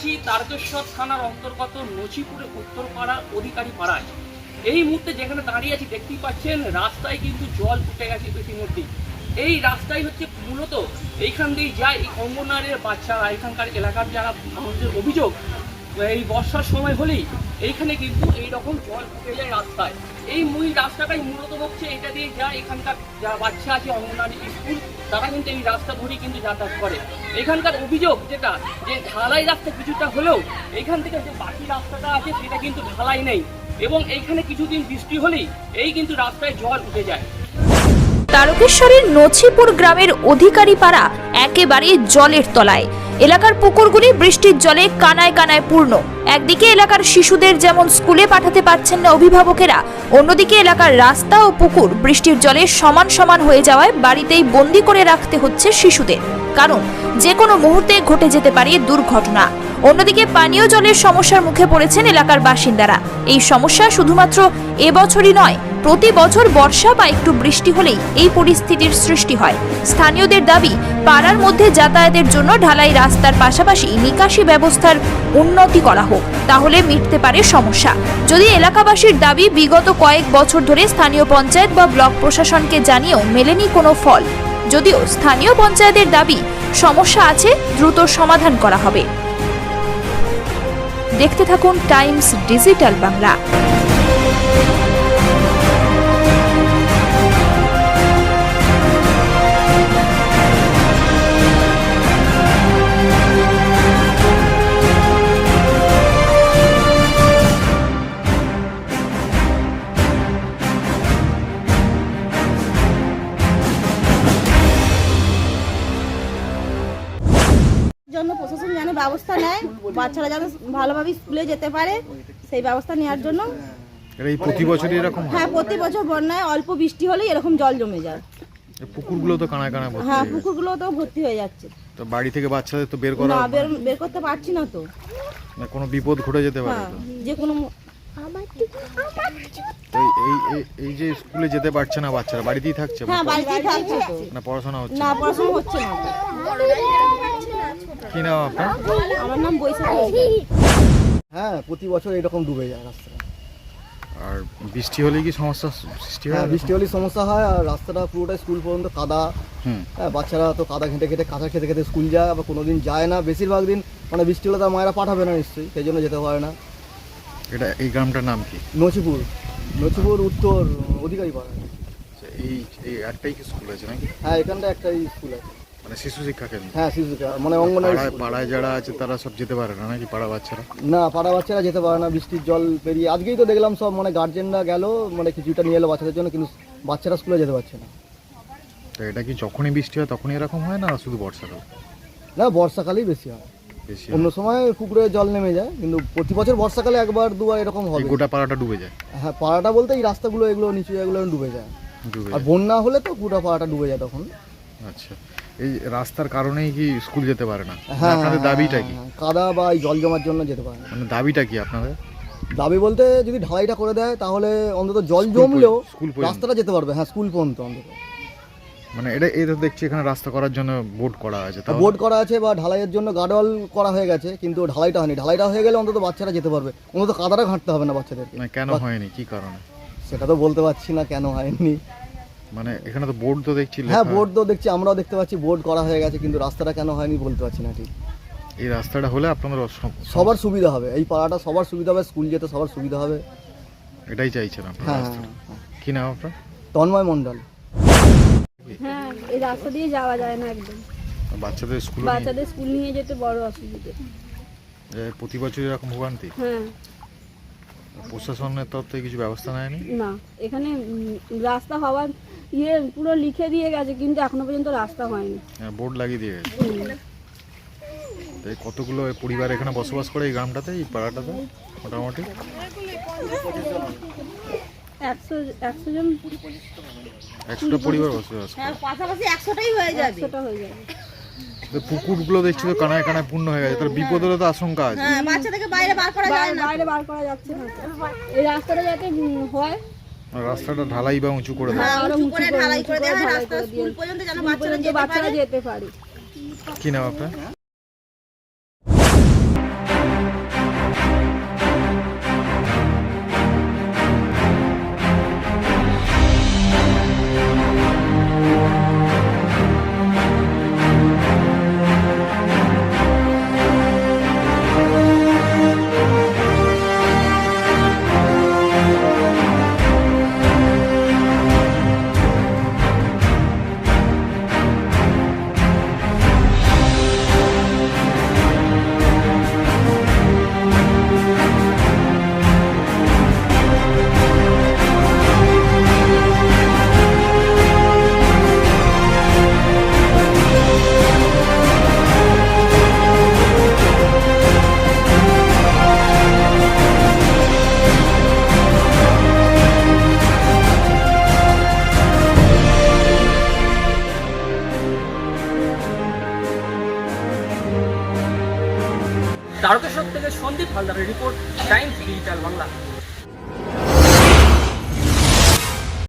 আসি তারকেশ্বর থানার অন্তর্গত নচিপুরে উত্তরপাড়া অধিকারী পাড়ায়। এই মুহূর্তে যেখানে দাঁড়িয়ে আছি দেখতেই পাচ্ছেন, রাস্তায় কিন্তু জল উঠে গেছে ইতিমধ্যেই। এই রাস্তায় হচ্ছে মূলত এইখান দিয়ে যায় এই অঙ্গনারের বাচ্চারা এখানকার এলাকার যারা মানুষের অভিযোগ, এই বর্ষার সময় হলেই এইখানে কিন্তু এই রকম জল উঠে যায় রাস্তায়। এই মূল রাস্তাটাই মূলত হচ্ছে এটা দিয়ে যায় এখানকার যারা বাচ্চা আছে অঙ্গনারী স্কুল তারা কিন্তু এই রাস্তা ধরেই কিন্তু যাতায়াত করে। এখানকার অভিযোগ যেটা, যে ঢালাই রাস্তা কিছুটা হলেও এখান থেকে যে বাকি রাস্তাটা আছে সেটা কিন্তু ঢালাই নেই। এবং এইখানে কিছুদিন বৃষ্টি হলেই এই কিন্তু রাস্তায় জল উঠে যায়। তারকেশ্বরের নছিপুর গ্রামের অধিকারী পাড়া একেবারে জলের তলায়। এলাকার পুকুরগুলি বৃষ্টির জলে কানায় কানায় পূর্ণ। একদিকে এলাকার শিশুদের যেমন স্কুলে পাঠাতে পারছেন না অভিভাবকেরা, অন্যদিকে এলাকার রাস্তা ও পুকুর বৃষ্টির জলে সমান সমান হয়ে যাওয়ায় বাড়িতেই বন্দি করে রাখতে হচ্ছে শিশুদের। কারণ যে কোনো মুহূর্তে ঘটে যেতে পারে দুর্ঘটনা। অন্যদিকে পানীয় জলের সমস্যার মুখে পড়েছেন এলাকার বাসিন্দারা। এই সমস্যা শুধুমাত্র এবছরই নয় প্রতি বছর বর্ষা বা একটু বৃষ্টি হলেই এই পরিস্থিতির সৃষ্টি হয়। স্থানীয়দের দাবি, পাড়ার মধ্যে যাতায়াতের জন্য ঢালাই রাস্তার পাশাপাশি নিকাশি ব্যবস্থার উন্নতি করা হোক, তাহলে মিটতে পারে সমস্যা। যদি এলাকাবাসীর দাবি বিগত কয়েক বছর ধরে স্থানীয় পঞ্চায়েত বা ব্লক প্রশাসনকে জানিয়েও মেলেনি কোনো ফল, যদিও স্থানীয় পঞ্চায়েতের দাবি সমস্যা আছে, দ্রুত সমাধান করা হবে। দেখতে থাকুন টাইমস ডিজিটাল বাংলা। জন্য প্রশাসন যেন ব্যবস্থা নেয়। বাচ্চারা যেন ভালোভাবে স্কুলে যেতে পারে সেই ব্যবস্থা নেওয়ার জন্য। এই প্রতি বছরই এরকম হ্যাঁ? প্রতি বছর বন্যায় অল্প বৃষ্টি হলেই এরকম জল জমে যায়। পুকুরগুলো তো কানায় ভর্তি হ্যাঁ পুকুরগুলো তো ভর্তি হয়ে যাচ্ছে। তো বাড়ি থেকে বাচ্চাদের তো বের করা না বের বের করতে পারছি না তো। না, কোনো বিপদ ঘটে যেতে পারে হ্যাঁ যে কোনো এই- যে স্কুলে যেতে পারছে না বাচ্চারা বাড়িতেই থাকছে হ্যাঁ বাড়িতেই থাকছে না পড়াশোনা হচ্ছে না পড়াশোনা হচ্ছে না। কি নাম আপনার? আমার নাম বৈশাখ। হ্যাঁ প্রতি বছর এরকম ডুবে যায় রাস্তাটা। আর বৃষ্টি হলে কি সমস্যা সৃষ্টি হয়? হ্যাঁ বৃষ্টি হলে সমস্যা হয় আর রাস্তাটা পুরোটাই স্কুল পর্যন্ত কাদা। হ্যাঁ বাচ্চারা তো কাদা খেটে খেটে কাদা খেতে খেতে স্কুল যায় আবার কোনো দিন যায় না। বেশিরভাগ দিন মানে বৃষ্টি হলে তার মায়েরা পাঠাবে না নিশ্চয়ই সেই জন্য যেতে পারে না। এটা এই গ্রামটার নাম কি? নচিপুর। নচিপুর উত্তর অধিকারী পাড়া। আচ্ছা, এই এই একটাই স্কুল আছে নাকি? হ্যাঁ এখানটা একটাই স্কুল আছে। মানে শিশু শিক্ষা কেন্দ্র? হ্যাঁ শিশু মানে অঙ্গনারী পাড়ায় পাড়ায় যারা আছে তারা সব যেতে পারে না নাকি পাড়া বাচ্চারা? না পাড়া বাচ্চারা যেতে পারে না বৃষ্টির জল পেরিয়ে। আজকেই তো দেখলাম সব মানে গার্জেনরা গেল মানে কিছুটা নিয়ে এলো বাচ্চাদের জন্য কিন্তু বাচ্চারা স্কুলে যেতে পারছে না। তো এটা কি যখনই বৃষ্টি হয় তখনই এরকম হয় না শুধু বর্ষাকাল? না বর্ষাকালেই বেশি হয়। বেশি অন্য সময় পুকুরে জল নেমে যায় কিন্তু প্রতি বছর বর্ষাকালে একবার দুবার এরকম এই গোটা পাড়াটা ডুবে যায়? হ্যাঁ পাড়াটা বলতে এই রাস্তাগুলো এগুলো নিচু এগুলো ডুবে যায়। ডুবে আর যায়। বন্যা হলে তো পুরো পাড়াটা ডুবে যায় তখন। আচ্ছা। এই রাস্তার কারণেই কি স্কুল যেতে পারে না? মানে হ্যাঁ আপনাদের দাবিটা কি? হ্যাঁ, কাদা বা জল জমার জন্য যেতে পারে না। মানে দাবিটা কি আপনাদের? দাবি বলতে যদি ঢালাইটা করে দেয় তাহলে অন্তত জল জমলেও স্কুল রাস্তাটা যেতে পারবে। হ্যাঁ স্কুল পর্যন্ত অন্তত। মানে এটা এটা দেখছি এখানে রাস্তা করার জন্য বোর্ড করা আছে তাও বোর্ড করা আছে বা ঢালাইয়ের জন্য গার্ডওয়াল করা হয়ে গেছে কিন্তু ঢালাইটা হয়নি। ঢালাইটা হয়ে গেলে অন্তত বাচ্চারা যেতে পারবে। অন্তত কাদাটা ঘাঁটতে হবে না বাচ্চাদেরকে। মানে কেন হয়নি? কি কারণে? সেটা তো বলতে পারছি না কেন হয়নি। মানে এখানে তো বোর্ড তো দেখছি হ্যাঁ বোর্ড তো দেখছি আমরাও দেখতে পাচ্ছি বোর্ড করা হয়ে গেছে কিন্তু রাস্তাটা কেন হয়নি বলতে পারছি না ঠিক। এই রাস্তাটা হলে আপনাদের সবার সুবিধা হবে এই পাড়াটা সবার সুবিধা হবে স্কুল যেতে সবার সুবিধা হবে। এটাই চাইছেন আপনারা হ্যাঁ হ্যাঁ, হ্যাঁ। কি নাম আপনার? তন্ময় মণ্ডল। হ্যাঁ এই রাস্তা দিয়ে যাওয়া যায় না একদম। বাচ্চাদের স্কুল বাচ্চাদের স্কুল নিয়ে যেতে বড় অসুবিধে। প্রতি বছর এরকম ভোগান্তি? হ্যাঁ। প্রশাসনের তরফ থেকে কিছু ব্যবস্থা নেয়নি? না এখানে রাস্তা হওয়ার ইয়ে পুরো লিখে দিয়ে গেছে কিন্তু এখনও পর্যন্ত রাস্তা হয়নি। হ্যাঁ, বোর্ড লাগিয়ে দিয়ে গেছে? হুম। তো এই কতগুলো পরিবার এখানে বসবাস করে এই গ্রামটাতে এই পাড়াটাতে মোটামুটি? একশো একশো জন। একশোটা পরিবার বসবাস করে। হ্যাঁ পাশাপাশি একশোটাই হয়ে যাবে। একশোটা হয়ে যাবে। তো পুকুরগুলো দেখছি তো কানায় কানায় পূর্ণ হয়ে গেছে তার বিপদেরও তো আশঙ্কা আছে। হ্যাঁ বাইরে বার করা যায় না। বাইরে বার করা যাচ্ছে না এই রাস্তাটা যাতে হয়। রাস্তাটা ঢালাই বা উঁচু করে দেয়। হ্যাঁ, উঁচু করে ঢালাই করে করে হয় রাস্তা স্কুল পর্যন্ত যেন বাচ্চারা যেতে পারে। কি নাম আপনার? তারকেশ্বর থেকে সন্দীপ হালদারের রিপোর্ট টাইমস ডিজিটাল বাংলা